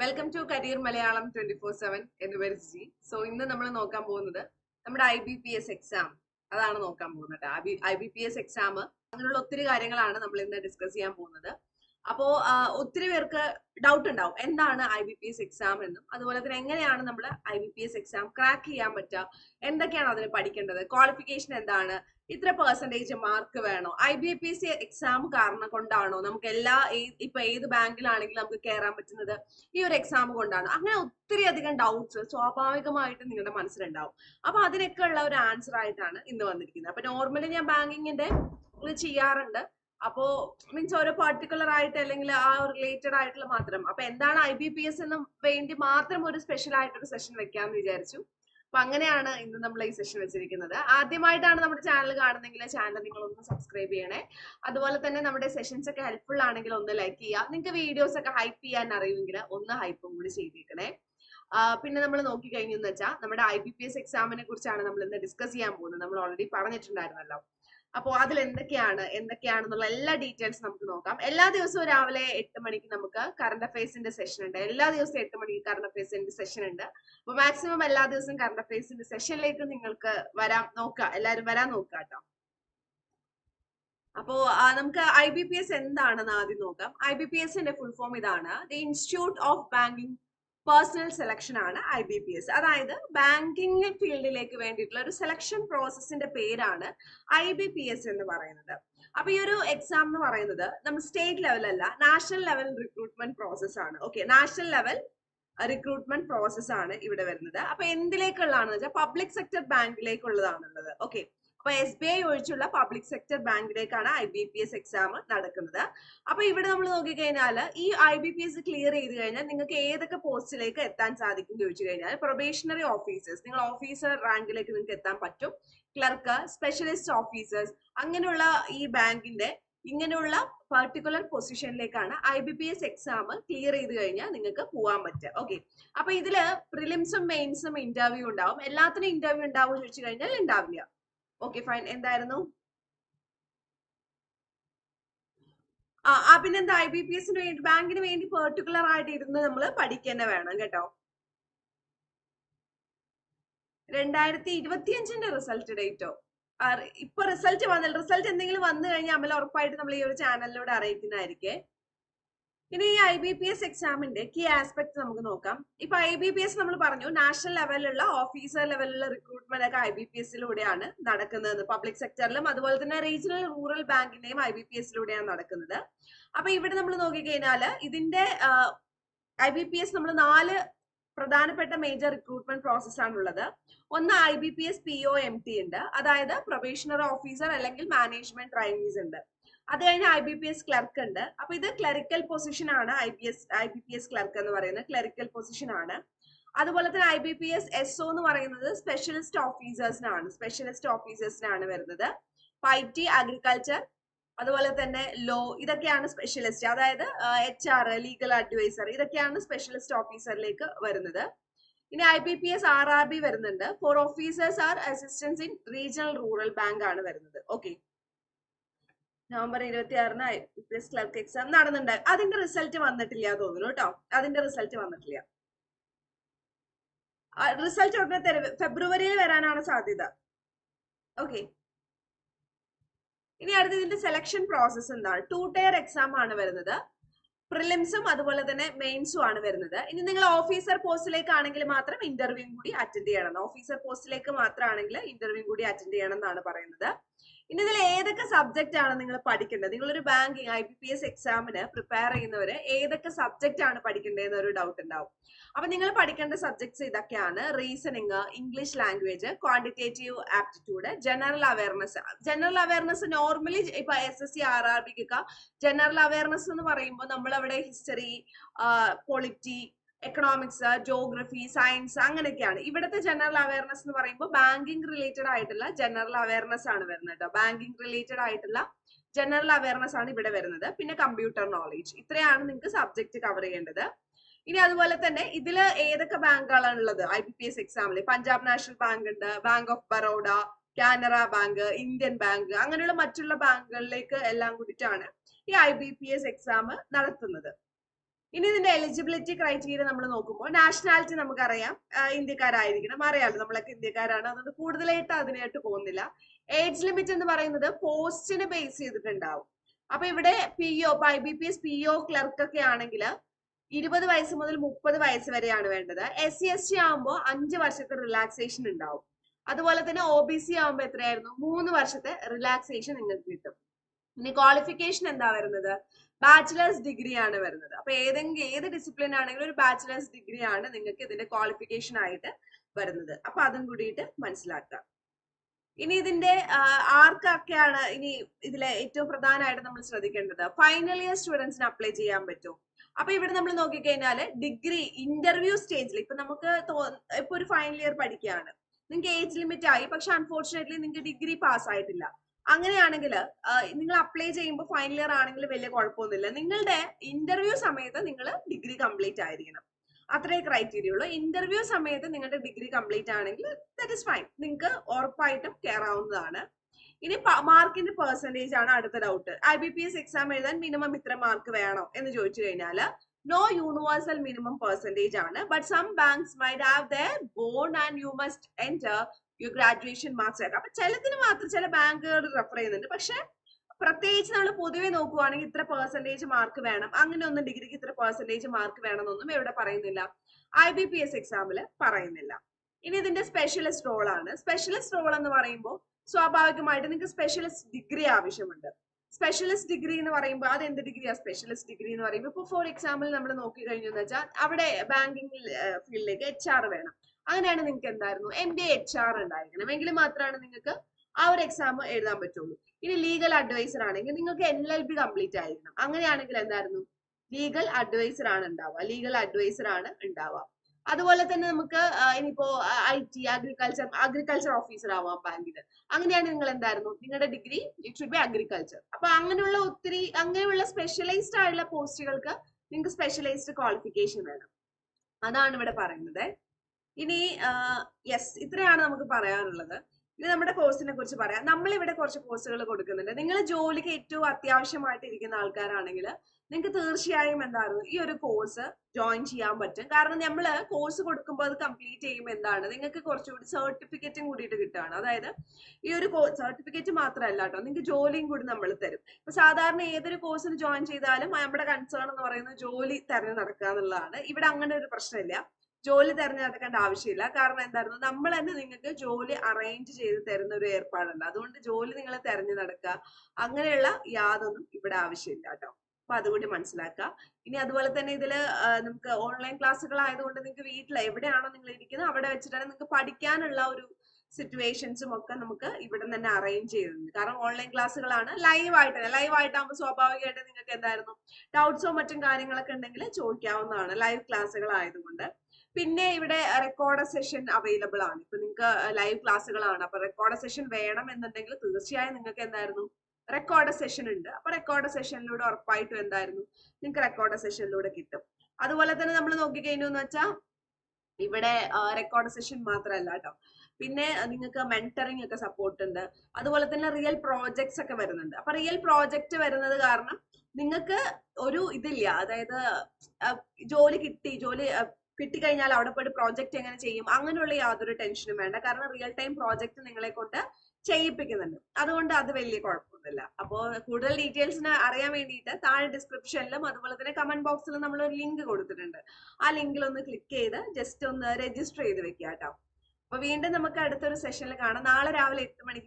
Welcome to career Malayalam twenty four seven എന്ന് പേര് ജി സോ ഇന്ന് നമ്മൾ നോക്കാൻ പോകുന്നത് നമ്മുടെ I B P S exam അതാണ് നോക്കാൻ പോകുന്നത്. I B P S exam അങ്ങനെയുള്ള ഒത്തിരി കാര്യങ്ങളാണ് നമ്മൾ ഇന്ന് ഡിസ്കസ് ചെയ്യാൻ പോകുന്നത്. അപ്പോ ഒത്തിരി പേർക്ക് ഡൗട്ട് ഉണ്ടാവും. എന്താണ് I B P S exam എന്നും. അതുപോലെ തന്നെ എങ്ങനെയാണ് നമ്മൾ I B P S exam crack ചെയ്യാൻ പറ്റുക? എന്തൊക്കെയാണ് അതിന് പഠിക്കേണ്ടത്? ക്വാളിഫിക്കേഷൻ എന്താണ്? ഇത്ര പെർസെന്റേജ് മാർക്ക് വേണോ? I B P C exam കാരണം കൊണ്ടാണോ? നമുക്ക് എല്ലാ ഇപ്പൊ ഏത് ബാങ്കിലാണെങ്കിലും നമുക്ക് കയറാൻ പറ്റുന്നത് ഈ ഒരു എക്സാം കൊണ്ടാണ്. അങ്ങനെ ഒത്തിരി അധികം ഡൗട്ട്സ് സ്വാഭാവികമായിട്ട് നിങ്ങളുടെ മനസ്സിലുണ്ടാവും. അപ്പൊ അതിനൊക്കെ ഉള്ള ഒരു ആൻസർ ആയിട്ടാണ് ഇന്ന് വന്നിരിക്കുന്നത്. അപ്പൊ നോർമലി ഞാൻ ബാങ്കിങ്ങിന്റെ ചെയ്യാറുണ്ട്. അപ്പോ മീൻസ് ഓരോ പർട്ടിക്കുലർ ആയിട്ട് അല്ലെങ്കിൽ ആ റിലേറ്റഡ് ആയിട്ടുള്ള മാത്രം. അപ്പൊ എന്താണ് ഐ ബി പി എസ് എന്ന് വേണ്ടി മാത്രം ഒരു സ്പെഷ്യൽ ആയിട്ടൊരു സെഷൻ വെക്കാമെന്ന് വിചാരിച്ചു? അപ്പൊ അങ്ങനെയാണ് ഇന്ന് നമ്മൾ ഈ സെഷൻ വെച്ചിരിക്കുന്നത്. ആദ്യമായിട്ടാണ് നമ്മുടെ ചാനൽ കാണുന്നെങ്കിൽ ചാനൽ നിങ്ങൾ ഒന്ന് സബ്സ്ക്രൈബ് ചെയ്യണേ. അതുപോലെ തന്നെ നമ്മുടെ സെഷൻസ് ഒക്കെ ഹെൽപ്ഫുൾ ആണെങ്കിൽ ഒന്ന് ലൈക്ക് ചെയ്യുക. നിങ്ങൾക്ക് വീഡിയോസ് ഒക്കെ ഹൈപ്പ് ചെയ്യാൻ അറിയുമെങ്കിൽ ഒന്ന് ഹൈപ്പും കൂടി ചെയ്തേക്കണേ പിന്നെ നമ്മൾ നോക്കി കഴിഞ്ഞെന്ന് വെച്ചാൽ നമ്മുടെ ഐ ബി പി എസ് എക്സാമിനെ കുറിച്ചാണ് നമ്മൾ ഇന്ന് ഡിസ്കസ് ചെയ്യാൻ പോകുന്നത്. നമ്മൾ ഓൾറെഡി പറഞ്ഞിട്ടുണ്ടായിരുന്നല്ലോ. അപ്പോൾ അതിൽ എന്തൊക്കെയാണ് എന്തൊക്കെയാണെന്നുള്ള എല്ലാ ഡീറ്റെയിൽസ് നമുക്ക് നോക്കാം. എല്ലാ ദിവസവും രാവിലെ എട്ട് മണിക്ക് നമുക്ക് കറണ്ട് അഫയേഴ്സിന്റെ സെഷൻ ഉണ്ട്. എല്ലാ ദിവസവും എട്ട് മണിക്ക് കറണ്ട് അഫയേഴ്സിന്റെ സെഷൻ ഉണ്ട്. അപ്പോൾ മാക്സിമം എല്ലാ ദിവസവും കറണ്ട് അഫയേഴ്സിന്റെ സെഷനിലേക്ക് നിങ്ങൾക്ക് വരാം. നോക്കാം. എല്ലാവരും വരാൻ നോക്കുക കേട്ടോ. അപ്പോ നമുക്ക് ഐ ബി പി എസ് എന്താണെന്ന് ആദ്യം നോക്കാം. ഐ ബി പി എസിന്റെ ഫുൾ ഫോം ഇതാണ്. The institute of banking personnel selection ആണ് ഐ ബി പി എസ് അതായത് ബാങ്കിങ് ഫീൽഡിലേക്ക് വേണ്ടിയിട്ടുള്ള ഒരു സെലക്ഷൻ പ്രോസസ്സിന്റെ പേരാണ് ഐ ബി പി എസ് എന്ന് പറയുന്നത്. അപ്പൊ ഈ ഒരു എക്സാം എന്ന് പറയുന്നത് നമ്മൾ സ്റ്റേറ്റ് ലെവലല്ല നാഷണൽ ലെവൽ റിക്രൂട്ട്മെന്റ് പ്രോസസ് ആണ്. Okay national level recruitment process ആണ് ഇവിടെ വരുന്നത്. അപ്പൊ എന്തിലേക്കുള്ളതാണെന്ന് വെച്ചാൽ പബ്ലിക് സെക്ടർ ബാങ്കിലേക്കുള്ളതാണുള്ളത് ഓക്കെ അപ്പൊ എസ് ബി ഐ ഒഴിച്ചുള്ള public sector ബാങ്കിലേക്കാണ് I B P S exam നടക്കുന്നത്. അപ്പൊ ഇവിടെ നമ്മൾ നോക്കിക്കഴിഞ്ഞാൽ ഈ I B P S clear ചെയ്ത് കഴിഞ്ഞാൽ നിങ്ങൾക്ക് ഏതൊക്കെ പോസ്റ്റിലേക്ക് എത്താൻ സാധിക്കും ചോദിച്ചു കഴിഞ്ഞാൽ പ്രൊബേഷണറി ഓഫീസേഴ്സ് നിങ്ങൾ ഓഫീസർ റാങ്കിലേക്ക് നിങ്ങൾക്ക് എത്താൻ പറ്റും. ക്ലർക്ക് സ്പെഷ്യലിസ്റ്റ് ഓഫീസേഴ്സ് അങ്ങനെയുള്ള ഈ ബാങ്കിന്റെ ഇങ്ങനെയുള്ള particular പൊസിഷനിലേക്കാണ് I B P S exam clear ചെയ്ത് കഴിഞ്ഞാൽ നിങ്ങൾക്ക് പോകാൻ പറ്റുക. ഓക്കെ അപ്പൊ ഇതിൽ പ്രിലിംസും മെയിൻസും ഇന്റർവ്യൂ ഉണ്ടാവും. എല്ലാത്തിനും ഇന്റർവ്യൂ ഉണ്ടാവും ചോദിച്ചു കഴിഞ്ഞാൽ ഉണ്ടാവില്ല. ഓക്കെ ഫൈൻ എന്തായിരുന്നു? ആ പിന്നെന്താ? ഐ ബി പി എസിന് വേണ്ടി ബാങ്കിന് വേണ്ടി പെർട്ടിക്കുലർ ആയിട്ട് ഇരുന്ന് നമ്മൾ പഠിക്കുന്നെ വേണം കേട്ടോ. രണ്ടായിരത്തി ഇരുപത്തിയഞ്ചിന്റെ റിസൾട്ട് ഡേറ്റോ ഇപ്പൊ റിസൾട്ട് വന്നില്ല. റിസൾട്ട് എന്തെങ്കിലും വന്നു കഴിഞ്ഞാൽ അമല ഉറപ്പായിട്ട് നമ്മൾ ഈ ഒരു ചാനലിലൂടെ അറിയിക്കുന്നതായിരിക്കേ. ഇനി ഈ ഐ ബി പി എസ് എക്സാമിന്റെ കീ ആസ്പെക്ട് നമുക്ക് നോക്കാം. ഇപ്പൊ ഐ ബി പി എസ് നമ്മൾ പറഞ്ഞു നാഷണൽ ലെവലിലുള്ള ഓഫീസർ ലെവലിലുള്ള റിക്രൂട്ട്മെന്റ് ഒക്കെ ഐ ബി പി എസിലൂടെയാണ് നടക്കുന്നത്. പബ്ലിക് സെക്ടറിലും അതുപോലെ തന്നെ റീജിയണൽ റൂറൽ ബാങ്കിന്റെയും ഐ ബി പി എസിലൂടെയാണ് നടക്കുന്നത്. അപ്പൊ ഇവിടെ നമ്മൾ നോക്കിക്കഴിഞ്ഞാൽ ഇതിന്റെ ഐ ബി പി എസ് നമ്മൾ നാല് പ്രധാനപ്പെട്ട മേജർ റിക്രൂട്ട്മെന്റ് പ്രോസസ് ആണുള്ളത്. ഒന്ന് I B P S P O M T ഉണ്ട്. അതായത് പ്രൊബേഷണറി ഓഫീസർ അല്ലെങ്കിൽ മാനേജ്മെന്റ് ട്രൈനീസ് ഉണ്ട്. അത് കഴിഞ്ഞ് I B P S clerk ഉണ്ട്. അപ്പൊ ഇത് ക്ലറിക്കൽ പൊസിഷൻ ആണ് I B S I B P S clerk എന്ന് പറയുന്നത്. ക്ലറിക്കൽ പൊസിഷൻ ആണ്. അതുപോലെ തന്നെ I B P S S O എന്ന് പറയുന്നത് സ്പെഷ്യലിസ്റ്റ് ഓഫീസേഴ്സിനാണ് സ്പെഷ്യലിസ്റ്റ് ഓഫീസേഴ്സിനാണ് വരുന്നത്. ഐ അഗ്രികൾച്ചർ അതുപോലെ തന്നെ ലോ ഇതൊക്കെയാണ് സ്പെഷ്യലിസ്റ്റ് അതായത് എച്ച് ആർ ലീഗൽ അഡ്വൈസർ ഇതൊക്കെയാണ് സ്പെഷ്യലിസ്റ്റ് ഓഫീസറിലേക്ക് വരുന്നത്. ഇനി I B P S R R B വരുന്നുണ്ട്. For officers are assistants in regional rural bank ആണ് വരുന്നത്. ഓക്കെ നവംബർ ഇരുപത്തി ആറിന് I P S clerk exam നടന്നിട്ടുണ്ട് അതിന്റെ റിസൾട്ട് വന്നിട്ടില്ല തോന്നുന്നു കേട്ടോ. അതിന്റെ റിസൾട്ട് വന്നിട്ടില്ല. റിസൾട്ട് ഉടനെ തരും ഫെബ്രുവരിയിൽ വരാനാണ് സാധ്യത. ഓക്കെ ഇനി അടുത്ത ഇതിന്റെ സെലക്ഷൻ പ്രോസസ് എന്താണ്? ടു ടയർ എക്സാം ആണ് വരുന്നത്. പ്രിലിംസും അതുപോലെ തന്നെ മെയിൻസും ആണ് വരുന്നത്. ഇനി നിങ്ങൾ ഓഫീസർ പോസ്റ്റിലേക്ക് ആണെങ്കിൽ മാത്രം ഇന്റർവ്യൂ കൂടി അറ്റൻഡ് ചെയ്യണം. ഓഫീസർ പോസ്റ്റിലേക്ക് മാത്രമാണെങ്കിൽ ഇന്റർവ്യൂ കൂടി അറ്റൻഡ് ചെയ്യണം എന്നാണ് പറയുന്നത്. ഇനി ഇതിൽ ഏതൊക്കെ സബ്ജക്റ്റ് ആണ് നിങ്ങൾ പഠിക്കേണ്ടത്? നിങ്ങളൊരു banking I B P S എക്സാമിന് പ്രിപ്പയർ ചെയ്യുന്നവര് ഏതൊക്കെ സബ്ജക്റ്റ് ആണ് പഠിക്കേണ്ടതെന്ന് ഒരു ഡൗട്ട് ഉണ്ടാവും. അപ്പൊ നിങ്ങൾ പഠിക്കേണ്ട സബ്ജക്ട്സ് ഇതൊക്കെയാണ് reasoning English language quantitative aptitude general awareness general awareness normally ഇപ്പൊ S S C R R ബിക്കൊക്കെ general awareness എന്ന് പറയുമ്പോൾ നമ്മൾ അവിടെ history polity economics geography science അങ്ങനെയൊക്കെയാണ്. ഇവിടുത്തെ ജനറൽ അവയർനെസ് എന്ന് പറയുമ്പോൾ ബാങ്കിങ് റിലേറ്റഡ് ആയിട്ടുള്ള ജനറൽ അവയർനെസ് ആണ് വരുന്നത് കേട്ടോ ബാങ്കിങ് റിലേറ്റഡ് ആയിട്ടുള്ള ജനറൽ അവയർനെസ് ആണ് ഇവിടെ വരുന്നത്. പിന്നെ കമ്പ്യൂട്ടർ നോളേജ് ഇത്രയാണ് നിങ്ങൾക്ക് സബ്ജക്ട് കവർ ചെയ്യേണ്ടത്. ഇനി അതുപോലെ തന്നെ ഇതിൽ ഏതൊക്കെ ബാങ്കുകളാണ് ഉള്ളത്? ഐ ബി പി എസ് എക്സാമിൽ പഞ്ചാബ് നാഷണൽ ബാങ്ക് ഉണ്ട് bank of Baroda Canara bank Indian bank അങ്ങനെയുള്ള മറ്റുള്ള ബാങ്കുകളിലേക്ക് എല്ലാം കൂടിയിട്ടാണ് ഈ I B P S exam നടത്തുന്നത്. ഇനി ഇതിന്റെ എലിജിബിലിറ്റി ക്രൈറ്റീരിയ നമ്മൾ നോക്കുമ്പോൾ നാഷണാലിറ്റി നമുക്കറിയാം. ഇന്ത്യക്കാരായിരിക്കണം. അറിയാലോ നമ്മളൊക്കെ ഇന്ത്യക്കാരാണ്. അതുകൊണ്ട് കൂടുതലായിട്ട് അതിനായിട്ട് പോകുന്നില്ല. ഏജ് ലിമിറ്റ് എന്ന് പറയുന്നത് പോസ്റ്റിനെ ബേസ് ചെയ്തിട്ടുണ്ടാവും. അപ്പൊ ഇവിടെ P O I B P S P O clerk ഒക്കെ ആണെങ്കിൽ ഇരുപത് വയസ്സ് മുതൽ മുപ്പത് വയസ്സ് വരെയാണ് വേണ്ടത്. എസ് സി എസ് ടി ആകുമ്പോൾ അഞ്ച് വർഷത്തെ റിലാക്സേഷൻ ഉണ്ടാവും. അതുപോലെ തന്നെ ഒ ബി സി ആകുമ്പോൾ എത്രയായിരുന്നു? മൂന്ന് വർഷത്തെ റിലാക്സേഷൻ നിങ്ങൾക്ക് കിട്ടും. ഇനി ക്വാളിഫിക്കേഷൻ എന്താ വരുന്നത്? ബാച്ചിലേഴ്സ് ഡിഗ്രി ആണ് വരുന്നത്. അപ്പൊ ഏതെങ്കിലും ഏത് ഡിസിപ്ലിൻ ആണെങ്കിലും ഒരു ബാച്ചിലേഴ്സ് ഡിഗ്രി ആണ് നിങ്ങൾക്ക് ഇതിന്റെ ക്വാളിഫിക്കേഷൻ ആയിട്ട് വരുന്നത്. അപ്പൊ അതും കൂടിയിട്ട് മനസ്സിലാക്കുക ഇനി ഇതിന്റെ ആർക്കൊക്കെയാണ് ഇനി ഇതിലെ ഏറ്റവും പ്രധാനമായിട്ട് നമ്മൾ ശ്രദ്ധിക്കേണ്ടത്? ഫൈനൽ ഇയർ സ്റ്റുഡൻസിന് അപ്ലൈ ചെയ്യാൻ പറ്റും. അപ്പൊ ഇവിടെ നമ്മൾ നോക്കിക്കഴിഞ്ഞാൽ ഡിഗ്രി ഇന്റർവ്യൂ സ്റ്റേജിൽ ഇപ്പൊ നമുക്ക് ഇപ്പൊ ഒരു ഫൈനൽ ഇയർ പഠിക്കുകയാണ്. നിങ്ങൾക്ക് ഏജ് ലിമിറ്റ് ആയി. പക്ഷെ അൺഫോർച്ചുനേറ്റ്ലി നിങ്ങൾക്ക് ഡിഗ്രി പാസ് ആയിട്ടില്ല. അങ്ങനെയാണെങ്കിൽ നിങ്ങൾ അപ്ലൈ ചെയ്യുമ്പോൾ ഫൈനൽ ഇയർ ആണെങ്കിൽ വലിയ കുഴപ്പമൊന്നുമില്ല. നിങ്ങളുടെ ഇന്റർവ്യൂ സമയത്ത് നിങ്ങൾ ഡിഗ്രി കംപ്ലീറ്റ് ആയിരിക്കണം. അത്രേ ക്രൈറ്റീരിയ ഉള്ളൂ. ഇന്റർവ്യൂ സമയത്ത് നിങ്ങളുടെ ഡിഗ്രി കംപ്ലീറ്റ് ആണെങ്കിൽ ദറ്റ് ഇസ് ഫൈൻ നിങ്ങൾക്ക് ഉറപ്പായിട്ടും കയറാവുന്നതാണ് ഇനി മാർക്കിന്റെ പെർസെന്റേജ് ആണ് അടുത്ത doubt I B P S exam എഴുതാൻ മിനിമം ഇത്ര മാർക്ക് വേണം എന്ന് ചോദിച്ചു കഴിഞ്ഞാൽ നോ യൂണിവേഴ്സൽ മിനിമം പെർസെന്റേജ് ആണ്. But some banks might have the board and you must enter you graduation marks ആയിട്ട് അപ്പൊ ചിലതിന് മാത്രം ചില ബാങ്കുകൾ റെഫർ ചെയ്യുന്നുണ്ട്. പക്ഷെ പ്രത്യേകിച്ച് നമ്മൾ പൊതുവെ നോക്കുവാണെങ്കിൽ ഇത്ര പെർസെന്റേജ് മാർക്ക് വേണം. അങ്ങനെ ഒന്നും ഡിഗ്രിക്ക് ഇത്ര പെർസെന്റേജ് മാർക്ക് വേണമെന്നൊന്നും ഇവിടെ പറയുന്നില്ല. ഐ ബി പി എസ് എക്സാമിൽ പറയുന്നില്ല. ഇനി ഇതിന്റെ സ്പെഷ്യലിസ്റ്റ് റോൾ ആണ്. സ്പെഷ്യലിസ്റ്റ് റോൾ എന്ന് പറയുമ്പോൾ സ്വാഭാവികമായിട്ട് നിങ്ങൾക്ക് സ്പെഷ്യലിസ്റ്റ് ഡിഗ്രി ആവശ്യമുണ്ട്. സ്പെഷ്യലിസ്റ്റ് ഡിഗ്രി എന്ന് പറയുമ്പോൾ അത് എന്ത് ഡിഗ്രിയാ സ്പെഷ്യലിസ്റ്റ് ഡിഗ്രി എന്ന് പറയുമ്പോൾ ഇപ്പോൾ ഫോർ എക്സാമ്പിൾ നമ്മൾ നോക്കി കഴിഞ്ഞു എന്ന് വെച്ചാൽ അവിടെ ബാങ്കിങ് ഫീൽഡിലേക്ക് എച്ച് ആർ വേണം. അങ്ങനെയാണ് നിങ്ങൾക്ക് എന്തായിരുന്നു? എം ബി എച്ച് ആർ ഉണ്ടായിരിക്കണം. എങ്കിൽ മാത്രമാണ് നിങ്ങൾക്ക് ആ ഒരു എക്സാം എഴുതാൻ പറ്റുള്ളൂ. ഇനി ലീഗൽ അഡ്വൈസർ ആണെങ്കിൽ നിങ്ങൾക്ക് എൽ എൽ ബി കംപ്ലീറ്റ് ആയിരിക്കണം. അങ്ങനെയാണെങ്കിൽ എന്തായിരുന്നു? ലീഗൽ അഡ്വൈസർ ആണ് ഉണ്ടാവുക. ലീഗൽ അഡ്വൈസർ ആണ് ഉണ്ടാവുക. അതുപോലെ തന്നെ നമുക്ക് ഇനിയിപ്പോ I T agriculture agriculture officer ആവാം ബാങ്കിൽ അങ്ങനെയാണ് നിങ്ങൾ എന്തായിരുന്നു നിങ്ങളുടെ degree it should be agriculture അപ്പൊ അങ്ങനെയുള്ള ഒത്തിരി അങ്ങനെയുള്ള സ്പെഷ്യലൈസ്ഡ് ആയുള്ള പോസ്റ്റുകൾക്ക് നിങ്ങൾക്ക് സ്പെഷ്യലൈസ്ഡ് ക്വാളിഫിക്കേഷൻ വേണം. അതാണ് ഇവിടെ പറയുന്നത്. ഇനി യെസ് ഇത്രയാണ് നമുക്ക് പറയാനുള്ളത്. ഇനി നമ്മുടെ കോഴ്സിനെ കുറിച്ച് പറയാം. നമ്മൾ ഇവിടെ കുറച്ച് കോഴ്സുകൾ കൊടുക്കുന്നുണ്ട്. നിങ്ങൾ ജോലിക്ക് ഏറ്റവും അത്യാവശ്യമായിട്ട് ഇരിക്കുന്ന ആൾക്കാരാണെങ്കിൽ നിങ്ങൾക്ക് തീർച്ചയായും എന്തായിരുന്നു ഈ ഒരു കോഴ്സ് ജോയിൻ ചെയ്യാൻ പറ്റും. കാരണം നമ്മൾ കോഴ്സ് കൊടുക്കുമ്പോൾ അത് കംപ്ലീറ്റ് ചെയ്യുമ്പോൾ എന്താണ്? നിങ്ങൾക്ക് കുറച്ചുകൂടി സർട്ടിഫിക്കറ്റും കൂടിയിട്ട് കിട്ടുകയാണ്. അതായത് ഈ ഒരു സർട്ടിഫിക്കറ്റ് മാത്രമല്ല കേട്ടോ നിങ്ങൾക്ക് ജോലിയും കൂടി നമ്മൾ തരും. ഇപ്പൊ സാധാരണ ഏതൊരു കോഴ്സിന് ജോയിൻ ചെയ്താലും നമ്മുടെ കൺസേൺ എന്ന് പറയുന്നത് ജോലി തെരഞ്ഞെടുക്കുക എന്നുള്ളതാണ്. ഇവിടെ അങ്ങനെ ഒരു പ്രശ്നമില്ല. ജോലി തെരഞ്ഞെടുക്കേണ്ട ആവശ്യമില്ല. കാരണം എന്തായിരുന്നു? നമ്മൾ തന്നെ നിങ്ങൾക്ക് ജോലി അറേഞ്ച് ചെയ്ത് തരുന്ന ഒരു ഏർപ്പാടുണ്ട്. അതുകൊണ്ട് ജോലി നിങ്ങൾ തെരഞ്ഞു നടക്കുക. അങ്ങനെയുള്ള യാതൊന്നും ഇവിടെ ആവശ്യമില്ല കേട്ടോ. അപ്പൊ അതുകൂടി മനസ്സിലാക്കുക. ഇനി അതുപോലെ തന്നെ ഇതിൽ നമുക്ക് ഓൺലൈൻ ക്ലാസ്സുകൾ ആയതുകൊണ്ട് നിങ്ങൾക്ക് വീട്ടിൽ എവിടെയാണോ നിങ്ങൾ ഇരിക്കുന്നത് അവിടെ വെച്ചിട്ടാണ് നിങ്ങൾക്ക് പഠിക്കാനുള്ള ഒരു സിറ്റുവേഷൻസും ഒക്കെ നമുക്ക് ഇവിടെ തന്നെ അറേഞ്ച് ചെയ്തിട്ടുണ്ട്. കാരണം ഓൺലൈൻ ക്ലാസ്സുകളാണ് ലൈവ് ആയിട്ട് ലൈവ് ആയിട്ടാകുമ്പോൾ സ്വാഭാവികമായിട്ട് നിങ്ങൾക്ക് എന്തായിരുന്നു? ഡൗട്ട്സോ മറ്റും കാര്യങ്ങളൊക്കെ ഉണ്ടെങ്കിൽ ചോദിക്കാവുന്നതാണ്. ലൈവ് ക്ലാസ്സുകൾ ആയതുകൊണ്ട്. പിന്നെ ഇവിടെ റെക്കോർഡ് സെഷൻ അവൈലബിൾ ആണ്. ഇപ്പൊ നിങ്ങൾക്ക് ലൈവ് ക്ലാസ്സുകളാണ്. അപ്പൊ റെക്കോർഡ് സെഷൻ വേണം എന്നുണ്ടെങ്കിൽ തീർച്ചയായും നിങ്ങൾക്ക് എന്തായിരുന്നു? റെക്കോർഡ് സെഷൻ ഉണ്ട്. അപ്പൊ റെക്കോർഡ് സെഷനിലൂടെ ഉറപ്പായിട്ടും എന്തായിരുന്നു? നിങ്ങൾക്ക് റെക്കോർഡ് സെഷനിലൂടെ കിട്ടും. അതുപോലെ തന്നെ നമ്മൾ നോക്കിക്കഴിഞ്ഞു വെച്ചാൽ ഇവിടെ റെക്കോർഡ് സെഷൻ മാത്രമല്ല കേട്ടോ. പിന്നെ നിങ്ങൾക്ക് മെന്ററിങ് ഒക്കെ സപ്പോർട്ട് ഉണ്ട്. അതുപോലെ തന്നെ റിയൽ പ്രോജക്ട്സ് ഒക്കെ വരുന്നുണ്ട്. അപ്പൊ റിയൽ പ്രോജക്റ്റ് വരുന്നത് കാരണം നിങ്ങൾക്ക് ഒരു ഇതില്ല. അതായത് ജോലി കിട്ടി. ജോലി കിട്ടിക്കഴിഞ്ഞാൽ അവിടെ പോയിട്ട് പ്രോജക്റ്റ് എങ്ങനെ ചെയ്യും? അങ്ങനെയുള്ള യാതൊരു ടെൻഷനും വേണ്ട. കാരണം റിയൽ ടൈം പ്രോജക്റ്റ് നിങ്ങളെ കൊണ്ട് ചെയ്യിപ്പിക്കുന്നുണ്ട്. അതുകൊണ്ട് അത് വലിയ കുഴപ്പമൊന്നുമില്ല. അപ്പോൾ കൂടുതൽ ഡീറ്റെയിൽസിന് അറിയാൻ വേണ്ടിയിട്ട് താഴെ ഡിസ്ക്രിപ്ഷനിലും അതുപോലെ തന്നെ കമന്റ് ബോക്സിലും നമ്മൾ ഒരു ലിങ്ക് കൊടുത്തിട്ടുണ്ട്. ആ ലിങ്കിൽ ഒന്ന് ക്ലിക്ക് ചെയ്ത് ജസ്റ്റ് ഒന്ന് രജിസ്റ്റർ ചെയ്ത് വെക്കുക കേട്ടോ അപ്പൊ വീണ്ടും നമുക്ക് അടുത്തൊരു സെഷനിൽ കാണാം. നാളെ രാവിലെ എട്ട് മണിക്ക്